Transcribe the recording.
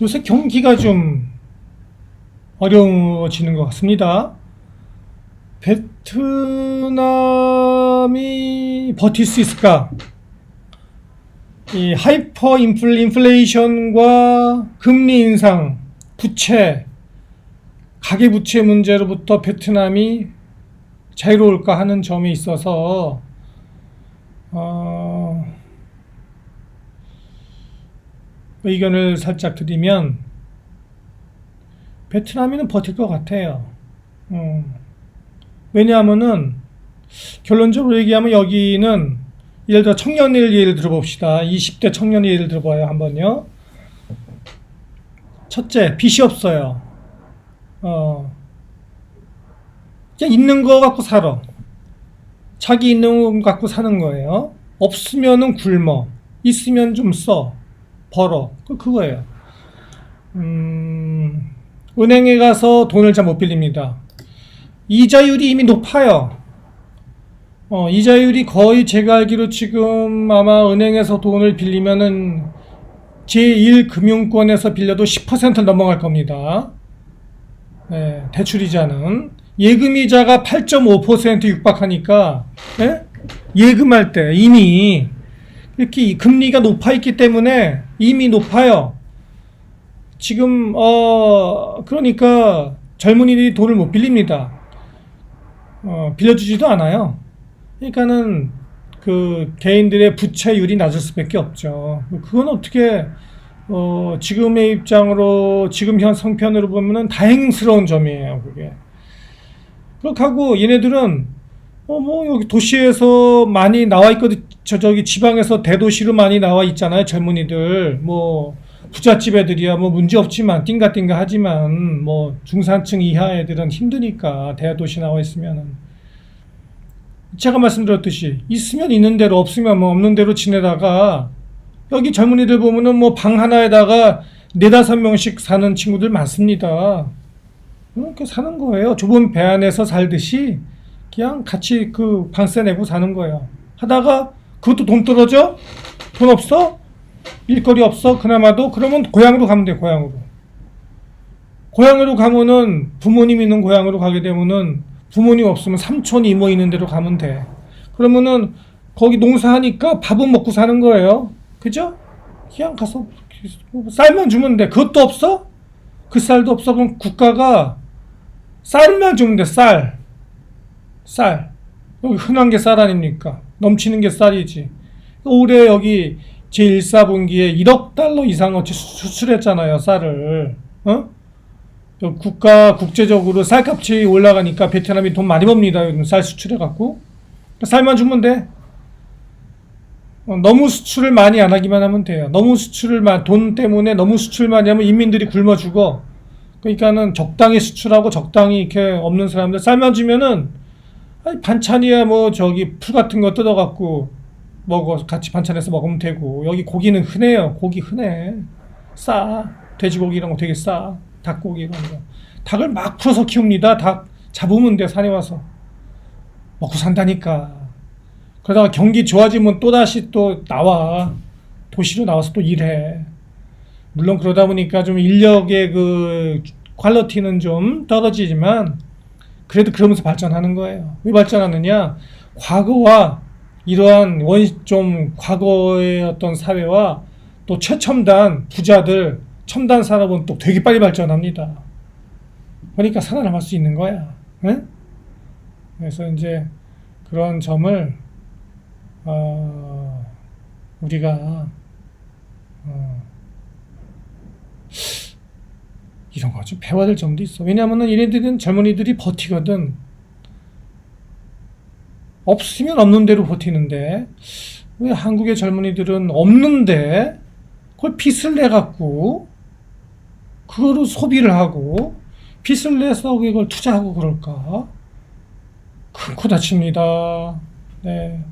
요새 경기가 좀 어려워지는 것 같습니다. 베트남이 버틸 수 있을까? 이 하이퍼 인플, 인플레이션과 금리 인상, 부채, 가계 부채 문제로부터 베트남이 자유로울까 하는 점에 있어서 어, 의견을 살짝 드리면 베트남이는 버틸 것 같아요. 음. 왜냐하면은 결론적으로 얘기하면 여기는 예를 들어 청년일 예를 들어봅시다. 20대 청년의 예를 들어봐요. 한번요. 첫째, 빚이 없어요. 어, 그냥 있는 거 갖고 살아. 자기 있는 거 갖고 사는 거예요. 없으면은 굶어. 있으면 좀 써. 벌어. 그, 그거예요. 음, 은행에 가서 돈을 잘 못 빌립니다. 이자율이 이미 높아요. 어, 이자율이 거의 제가 알기로 지금 아마 은행에서 돈을 빌리면은 제1금융권에서 빌려도 10% 넘어갈 겁니다. 네, 대출이자는. 예금이자가 8.5% 육박하니까, 예? 예금할 때 이미 이렇게 이 금리가 높아 있기 때문에 이미 높아요. 지금, 어, 그러니까 젊은이들이 돈을 못 빌립니다. 어, 빌려주지도 않아요. 그러니까는 그 개인들의 부채율이 낮을 수밖에 없죠. 그건 어떻게 어, 지금의 입장으로 지금 현 성편으로 보면은 다행스러운 점이에요. 그게 그렇게 하고 얘네들은 어 뭐 여기 도시에서 많이 나와 있거든. 저 저기 지방에서 대도시로 많이 나와 있잖아요. 젊은이들 뭐 부잣집 애들이야 뭐 문제 없지만 띵가띵가 하지만 뭐 중산층 이하 애들은 힘드니까 대도시 나와 있으면은 제가 말씀드렸듯이 있으면 있는 대로 없으면 뭐 없는 대로 지내다가 여기 젊은이들 보면은 뭐 방 하나에다가 네다섯 명씩 사는 친구들 많습니다. 이렇게 사는 거예요. 좁은 배 안에서 살듯이 그냥 같이 그 방세 내고 사는 거예요. 하다가 그것도 돈 떨어져? 돈 없어? 일거리 없어? 그나마도? 그러면 고향으로 가면 돼, 고향으로. 고향으로 가면은 부모님 있는 고향으로 가게 되면은 부모님 없으면 삼촌 이모 있는 데로 가면 돼. 그러면은 거기 농사하니까 밥은 먹고 사는 거예요. 그죠? 그냥 가서 쌀만 주면 돼. 그것도 없어? 그 쌀도 없어? 그럼 국가가 쌀만 주면 돼, 쌀. 쌀. 여기 흔한 게 쌀 아닙니까? 넘치는 게 쌀이지. 올해 여기 제1사분기에 1억 달러 이상 어치 수출했잖아요, 쌀을. 어? 국가 국제적으로 쌀값이 올라가니까 베트남이 돈 많이 법니다. 쌀 수출해 갖고 쌀만 주면 돼. 어, 너무 수출을 많이 안 하기만 하면 돼요. 너무 수출을 마- 돈 때문에 너무 수출 많이 하면 인민들이 굶어 죽어. 그러니까는 적당히 수출하고 적당히 이렇게 없는 사람들 쌀만 주면은 아니, 반찬이야 뭐 저기 풀 같은 거 뜯어 갖고 먹어 같이 반찬해서 먹으면 되고 여기 고기는 흔해요. 고기 흔해. 싸. 돼지고기 이런 거 되게 싸. 닭고기 이런 거. 닭을 막 풀어서 키웁니다. 닭 잡으면 돼 산에 와서 먹고 산다니까. 그러다가 경기 좋아지면 또 다시 또 나와 도시로 나와서 또 일해. 물론 그러다 보니까 좀 인력의 그 퀄리티는 좀 떨어지지만 그래도 그러면서 발전하는 거예요. 왜 발전하느냐? 과거와 이러한 원 좀 과거의 어떤 사회와 또 최첨단 부자들 첨단 산업은 또 되게 빨리 발전합니다. 그러니까 살아남을 수 있는 거야. 응? 그래서 이제 그런 점을 어, 우리가 어, 이런 거 좀 배워야 될 점도 있어. 왜냐하면은 얘네들은 젊은이들이 버티거든. 없으면 없는 대로 버티는데 왜 한국의 젊은이들은 없는데 그걸 빚을 내 갖고 그거로 소비를 하고 빚을 내서 이걸 투자하고 그럴까? 큰코 다칩니다. 네.